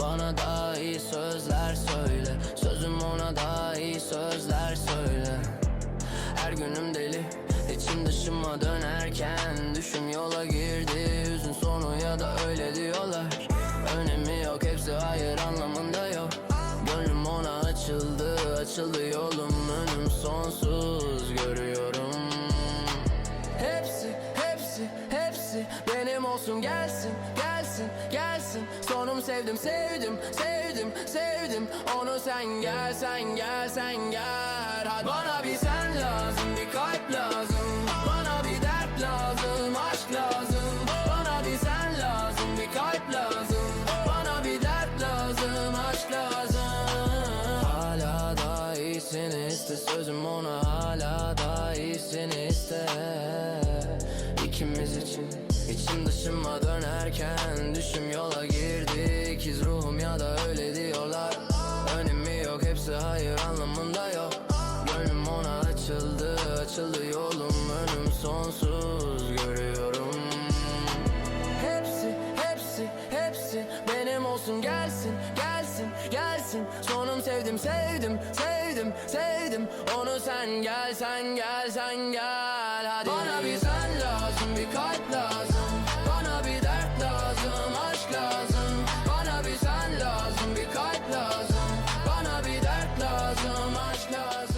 Bana daha iyi sözler söyle. Sözüm ona daha iyi sözler söyle. Her günüm deli İçim dışıma dönerken Düşüm yola girdi. Hüzün sonu ya da öyle diyorlar. Önemi yok hepsi hayır anlamında yok. Gönlüm ona açıldı Açıldı yolum. Önüm sonsuz hepsi benim olsun gelsin, gelsin, gelsin. Sonum sevdim, sevdim, sevdim, sevdim. Onu sen gel, sen gel, sen gel. Hadi. Bana bir sen lazım, bir kalp lazım. Bana bir dert lazım, aşk lazım. Bana bir sen lazım, bir kalp lazım. Bana bir dert lazım, aşk lazım. Hala daha iyisini iste Sözüm ona. Hala daha iyisini iste. İkimiz için içim dışıma dönerken Düşüm yola girdi ikiz ruhum ya da öyle diyorlar. Önemi yok hepsi hayır anlamında yok. Gönlüm ona açıldı açıldı yolum. Önüm sonsuz görüyorum. Hepsi, hepsi, hepsi benim olsun. Gelsin, gelsin, gelsin. Sonum sevdim, sevdim, sevdim, sevdim. Onu sen gel, sen gel, sen gel. Hadi. Bana bir sen lazım, bir kalp lazım anlamak lazım.